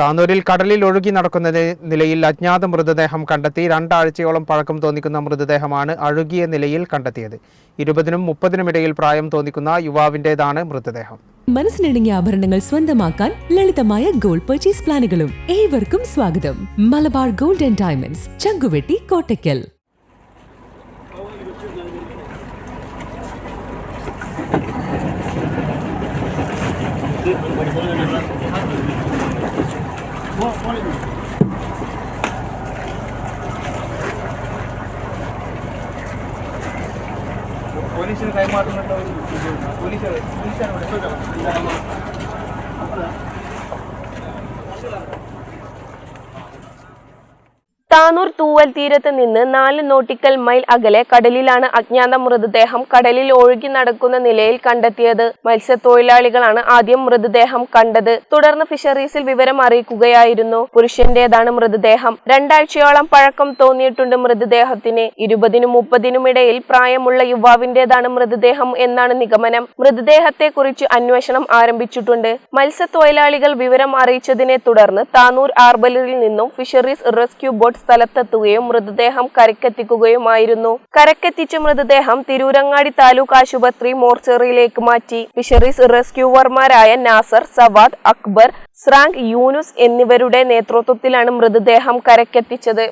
താനൂരിൽ കടലിൽ ഒഴുകി നടക്കുന്ന നിലയിൽ അജ്ഞാത മൃതദേഹം കണ്ടെത്തി രണ്ടാഴ്ചയോളം പഴക്കം തോന്നിക്കുന്ന മൃതദേഹമാണ് അഴുകിയ നിലയിൽ കണ്ടെത്തിയത്. ഇരുപതിനും മുപ്പതിനും ഇടയിൽ പ്രായം തോന്നിക്കുന്ന യുവാവിന്റെതാണ് മൃതദേഹം. മനസ്സിനിണങ്ങിയ ആഭരണങ്ങൾ സ്വന്തമാക്കാൻ ലളിതമായ ഗോൾഡ് പർച്ചേസ് പ്ലാനുകളും ഏവർക്കും സ്വാഗതം. Malabar gold and diamonds Changuvetty Kottakkal. పోలీసులు కైమాటం పోలీసు పోలీసు താനൂർ തൂവൽ തീരത്ത് നിന്ന് നാല് നോട്ടിക്കൽ മൈൽ അകലെ കടലിലാണ് അജ്ഞാത മൃതദേഹം കടലിൽ ഒഴുകി നടക്കുന്ന നിലയിൽ കണ്ടെത്തിയത്. മത്സ്യത്തൊഴിലാളികളാണ് ആദ്യം മൃതദേഹം കണ്ടത്. തുടർന്ന് ഫിഷറീസിൽ വിവരം അറിയിക്കുകയായിരുന്നു. പുരുഷന്റേതാണ് മൃതദേഹം. രണ്ടാഴ്ചയോളം പഴക്കം തോന്നിയിട്ടുണ്ട് മൃതദേഹത്തിന്. ഇരുപതിനും മുപ്പതിനും ഇടയിൽ പ്രായമുള്ള യുവാവിന്റേതാണ് മൃതദേഹം എന്നാണ് നിഗമനം. മൃതദേഹത്തെ കുറിച്ച് അന്വേഷണം ആരംഭിച്ചിട്ടുണ്ട്. മത്സ്യത്തൊഴിലാളികൾ വിവരം അറിയിച്ചതിനെ തുടർന്ന് താനൂർ ആർബലിൽ നിന്നും ഫിഷറീസ് റെസ്ക്യൂ ബോട്ട് സ്ഥലത്തെത്തുകയും മൃതദേഹം കരക്കെത്തിക്കുകയുമായിരുന്നു കരക്കെത്തിച്ച മൃതദേഹം തിരൂരങ്ങാടി താലൂക്ക് ആശുപത്രി മോർച്ചറിയിലേക്ക് മാറ്റി. ഫിഷറീസ് റെസ്ക്യൂവർമാരായ നാസർ സവാദ് അക്ബർ സ്രാങ്ക് യൂനുസ് എന്നിവരുടെ നേതൃത്വത്തിലാണ് മൃതദേഹം കരക്കെത്തിച്ചത്